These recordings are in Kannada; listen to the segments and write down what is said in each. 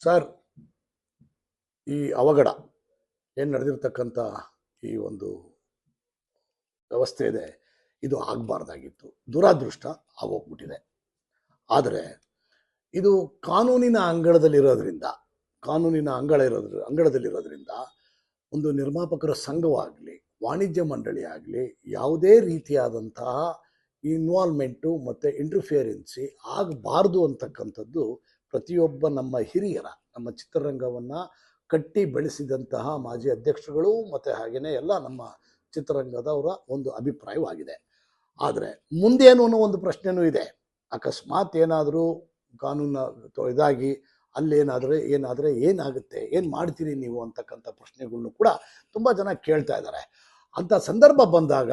ಸರ್, ಈ ಅವಘಡ ಏನು ನಡೆದಿರ್ತಕ್ಕಂಥ ಈ ಒಂದು ವ್ಯವಸ್ಥೆ ಇದೆ, ಇದು ಆಗಬಾರ್ದಾಗಿತ್ತು. ದುರಾದೃಷ್ಟ ಆಗೋಗ್ಬಿಟ್ಟಿದೆ. ಆದರೆ ಇದು ಕಾನೂನಿನ ಅಂಗಳದಲ್ಲಿರೋದ್ರಿಂದ, ಕಾನೂನಿನ ಅಂಗಳ ಇರೋದ್ರ ಅಂಗಳದಲ್ಲಿರೋದ್ರಿಂದ ಒಂದು ನಿರ್ಮಾಪಕರ ಸಂಘವಾಗಲಿ, ವಾಣಿಜ್ಯ ಮಂಡಳಿ ಆಗಲಿ, ಯಾವುದೇ ರೀತಿಯಾದಂತಹ ಇನ್ವಾಲ್ವ್ಮೆಂಟು ಮತ್ತು ಇಂಟರ್ಫಿಯರೆನ್ಸಿ ಆಗಬಾರ್ದು ಅಂತಕ್ಕಂಥದ್ದು ಪ್ರತಿಯೊಬ್ಬ ನಮ್ಮ ಹಿರಿಯರ, ನಮ್ಮ ಚಿತ್ರರಂಗವನ್ನು ಕಟ್ಟಿ ಬೆಳೆಸಿದಂತಹ ಮಾಜಿ ಅಧ್ಯಕ್ಷರುಗಳು ಮತ್ತು ಹಾಗೆಯೇ ಎಲ್ಲ ನಮ್ಮ ಚಿತ್ರರಂಗದವರ ಒಂದು ಅಭಿಪ್ರಾಯವಾಗಿದೆ. ಆದರೆ ಮುಂದೇನು ಅನ್ನೋ ಒಂದು ಪ್ರಶ್ನೆನೂ ಇದೆ. ಅಕಸ್ಮಾತ್ ಏನಾದರೂ ಕಾನೂನು ಇದಾಗಿ ಅಲ್ಲೇನಾದರೆ, ಏನಾದರೆ ಏನಾಗುತ್ತೆ, ಏನು ಮಾಡ್ತೀರಿ ನೀವು ಅಂತಕ್ಕಂಥ ಪ್ರಶ್ನೆಗಳನ್ನು ಕೂಡ ತುಂಬ ಜನ ಕೇಳ್ತಾ ಇದ್ದಾರೆ. ಅಂಥ ಸಂದರ್ಭ ಬಂದಾಗ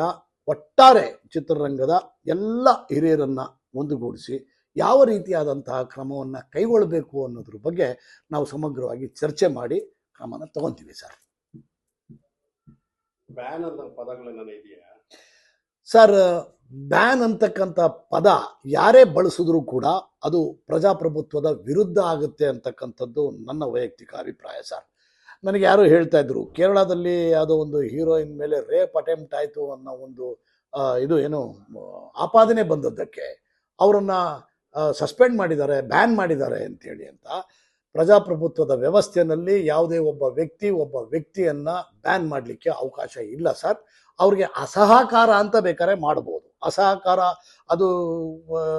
ಒಟ್ಟಾರೆ ಚಿತ್ರರಂಗದ ಎಲ್ಲ ಹಿರಿಯರನ್ನು ಒಂದುಗೂಡಿಸಿ ಯಾವ ರೀತಿಯಾದಂತಹ ಕ್ರಮವನ್ನು ಕೈಗೊಳ್ಳಬೇಕು ಅನ್ನೋದ್ರ ಬಗ್ಗೆ ನಾವು ಸಮಗ್ರವಾಗಿ ಚರ್ಚೆ ಮಾಡಿ ಕ್ರಮನ ತಗೊತೀವಿ ಸರ್. ಬ್ಯಾನ್ ಅಂತ ಇದೆಯಾ? ಸರ್ ಬ್ಯಾನ್ ಅಂತಕ್ಕಂಥ ಪದ ಯಾರೇ ಬಳಸಿದ್ರೂ ಕೂಡ ಅದು ಪ್ರಜಾಪ್ರಭುತ್ವದ ವಿರುದ್ಧ ಆಗುತ್ತೆ ಅಂತಕ್ಕಂಥದ್ದು ನನ್ನ ವೈಯಕ್ತಿಕ ಅಭಿಪ್ರಾಯ ಸರ್. ನನಗೆ ಯಾರೋ ಹೇಳ್ತಾ ಇದ್ರು ಕೇರಳದಲ್ಲಿ ಅದು ಒಂದು ಹೀರೋಯಿನ್ ಮೇಲೆ ರೇಪ್ ಅಟೆಂಪ್ಟ್ ಆಯಿತು ಅನ್ನೋ ಒಂದು ಇದು ಏನು ಆಪಾದನೆ ಬಂದದ್ದಕ್ಕೆ ಅವರನ್ನು ಸಸ್ಪೆಂಡ್ ಮಾಡಿದ್ದಾರೆ ಬ್ಯಾನ್ ಮಾಡಿದ್ದಾರೆ ಅಂತೇಳಿ ಅಂತ ಪ್ರಜಾಪ್ರಭುತ್ವದ ವ್ಯವಸ್ಥೆಯಲ್ಲಿ ಯಾವುದೇ ಒಬ್ಬ ವ್ಯಕ್ತಿ ಒಬ್ಬ ವ್ಯಕ್ತಿಯನ್ನ ಬ್ಯಾನ್ ಮಾಡಲಿಕ್ಕೆ ಅವಕಾಶ ಇಲ್ಲ ಸರ್. ಅವ್ರಿಗೆ ಅಸಹಕಾರ ಅಂತ ಬೇಕಾದ್ರೆ ಮಾಡ್ಬೋದು. ಅಸಹಕಾರ ಅದು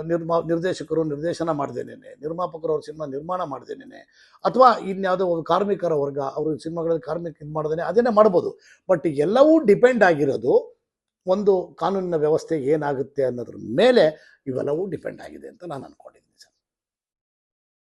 ನಿರ್ಮಾ, ನಿರ್ದೇಶಕರು ನಿರ್ದೇಶನ ಮಾಡ್ದೇನೇನೆ, ನಿರ್ಮಾಪಕರು ಅವ್ರ ಸಿನಿಮಾ ನಿರ್ಮಾಣ ಮಾಡ್ದೇನೇನೆ, ಅಥವಾ ಇನ್ಯಾವುದೋ ಒಂದು ಕಾರ್ಮಿಕರ ವರ್ಗ ಅವರು ಸಿನಿಮಾಗಳಲ್ಲಿ ಕಾರ್ಮಿಕ ಇದು ಮಾಡ್ದೇನೆ, ಅದನ್ನೇ ಮಾಡ್ಬೋದು. ಬಟ್ ಎಲ್ಲವೂ ಡಿಪೆಂಡ್ ಆಗಿರೋದು ಒಂದು ಕಾನೂನಿನ ವ್ಯವಸ್ಥೆ ಏನಾಗುತ್ತೆ ಅನ್ನೋದ್ರ ಮೇಲೆ ಇವೆಲ್ಲವೂ ಡಿಪೆಂಡ್ ಆಗಿದೆ ಅಂತ ನಾನು ಅನ್ಕೊಂಡಿದ್ದೀನಿ.